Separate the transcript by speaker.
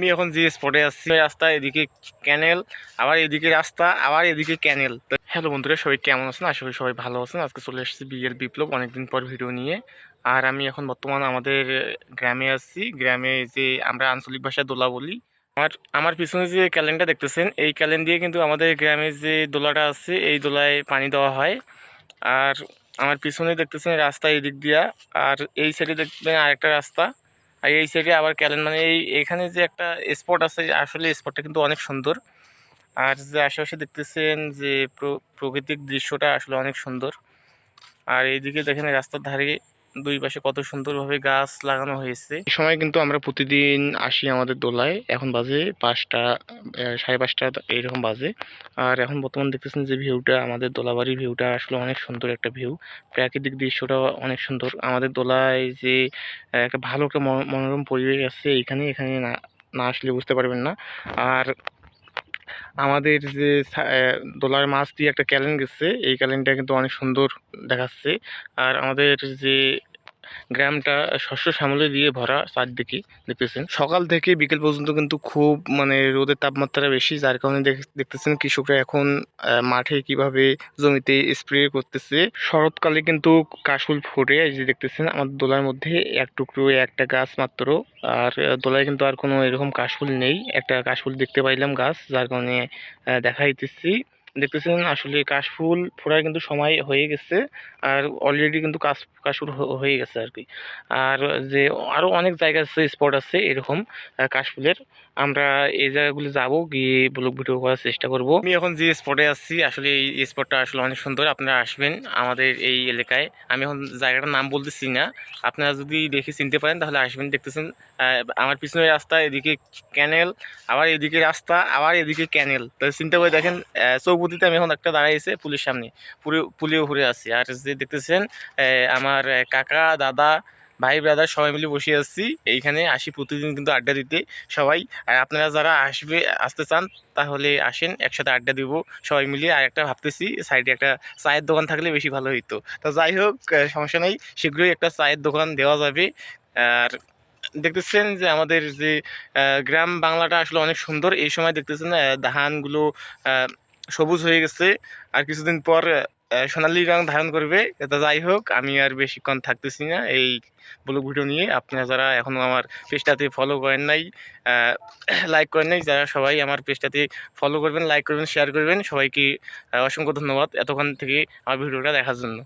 Speaker 1: আমি এখন যে স্পটে আসছি রাস্তা এদিকে ক্যানেল আবার এদিকে রাস্তা, আবার এদিকে ক্যানেল হ্যালো বন্ধুরা, সবাই কেমন আছেন? আশা করি সবাই ভালো আছেন। আজকে চলে এসেছি বিয়ের বিপ্লব, অনেকদিন পর ভিডিও নিয়ে। আর আমি এখন বর্তমান আমাদের গ্রামে আসছি গ্রামে যে আমরা আঞ্চলিক ভাষায় দোলা বলি। আমার আমার পিছনে যে ক্যালেন্ডার দেখতেছেন, এই ক্যালেন্ড দিয়ে কিন্তু আমাদের গ্রামে যে দোলাটা আছে, এই দোলায় পানি দেওয়া হয়। আর আমার পিছনে দেখতেছেন রাস্তা এদিক দিক দিয়া। আর এই সাইডে দেখবেন আরেকটা রাস্তা। আর এই সাইডে আবার ক্যালেন মানে এই, এখানে যে একটা স্পট আছে, আসলে স্পটটা কিন্তু অনেক সুন্দর। আর যে আশেপাশে দেখতেছেন যে প্র- প্রাকৃতিক দৃশ্যটা আসলে অনেক সুন্দর। আর এইদিকে দেখেন রাস্তার ধারে দুই পাশে কত সুন্দরভাবে গাছ লাগানো হয়েছে। এই সময় কিন্তু আমরা প্রতিদিন আসি আমাদের দোলায়। এখন বাজে পাঁচটা সাড়ে পাঁচটা এইরকম বাজে। আর এখন বর্তমান দেখতেছেন যে ভিউটা, আমাদের দোলাবাড়ির ভিউটা আসলে অনেক সুন্দর একটা ভিউ। প্রাকৃতিক দৃশ্যটা অনেক সুন্দর। আমাদের দোলায় যে একটা ভালো একটা মনো- মনোরম পরিবেশ আছে এখানে এখানে না না আসলে বুঝতে পারবেন না। আর আমাদের যে দোলার মাছ দিয়ে একটা ক্যালেন গেছে। এই ক্যালেনটা কিন্তু অনেক সুন্দর দেখাচ্ছে। আর আমাদের যে গ্রামটা শস্য শ্যামলে দিয়ে ভরা চারদিকে দেখতেছেন। সকাল থেকে বিকেল পর্যন্ত কিন্তু খুব মানে রোদের তাপমাত্রা বেশি যার কারণে দেখ- দেখতেছেন কৃষকরা এখন মাঠে কীভাবে জমিতে স্প্রে করতেছে। শরৎকালে কিন্তু কাশফুল ফোটে এই যে দেখতেছেন আমাদের দোলার মধ্যে এক টুকরো একটা গাছ মাত্র। আর দোলায় কিন্তু আর কোনো এরকম কাশফুল নেই। একটা কাশফুল দেখতে পাইলাম গাছ যার কারণে আহ, দেখাইতেছি দেখতেছেন আসলে কাশফুল ফোটার কিন্তু সময় হয়ে গেছে আর অলরেডি কিন্তু কাশ কাশফুল হয়ে গেছে আর কি। আর যে আরও অনেক জায়গা আছে স্পট আছে এরকম কাশফুলের আমরা এই জায়গাগুলো যাব গিয়ে ব্লগ ভিডিও করার চেষ্টা করব। আমি এখন যে স্পটে আসছি আসলে এই স্পটটা আসলে অনেক সুন্দর আপনারা আসবেন আমাদের এই এলাকায়। আমি এখন জায়গাটার নাম বলতেছি না আপনারা যদি দেখে চিনতে পারেন তাহলে আসবেন। দেখতেছেন আমার পিছনে রাস্তা এদিকে ক্যানেল আবার এদিকে রাস্তা আবার এদিকে ক্যানেল তো চিন্তা করে দেখেন আহ, চৌপতিতে আমি এখন একটা দাঁড়াইছে পুলিশ সামনে। পুরো পুলিও ঘুরে আছি। আর যে দেখতেছেন আমার কাকা, দাদা, ভাই ব্রাদার সবাই মিলে বসে আছি। এইখানে আসি প্রতিদিন কিন্তু আড্ডা দিতে সবাই। আর আপনারা যারা আসবে, আসতে চান, তাহলে আসেন, একসাথে আড্ডা দিব সবাই মিলে। আর একটা ভাবতেছি, সাইডে একটা চায়ের দোকান থাকলে বেশি ভালো হইতো। তো যাই হোক সমস্যা নেই। শীঘ্রই একটা চায়ের দোকান দেওয়া যাবে। আর দেখতেছেন যে আমাদের যে গ্রাম বাংলাটা আসলে অনেক সুন্দর। এই সময় দেখতেছেন ধানগুলো সবুজ হয়ে গেছে। আর কিছুদিন পর সোনালি রং ধারণ করবে। এটা যাই হোক, আমি আর বেশিক্ষণ থাকতেছি না। এই ব্লগ ভিডিও নিয়ে আপনারা যারা এখনও আমার পেজটাতে ফলো করেন নাই লাইক করেন নাই, যারা সবাই আমার পেজটাতে ফলো করবেন লাইক করবেন শেয়ার করবেন, সবাইকে অসংখ্য ধন্যবাদ এতক্ষণ থেকে আমার ভিডিওটা দেখার জন্য।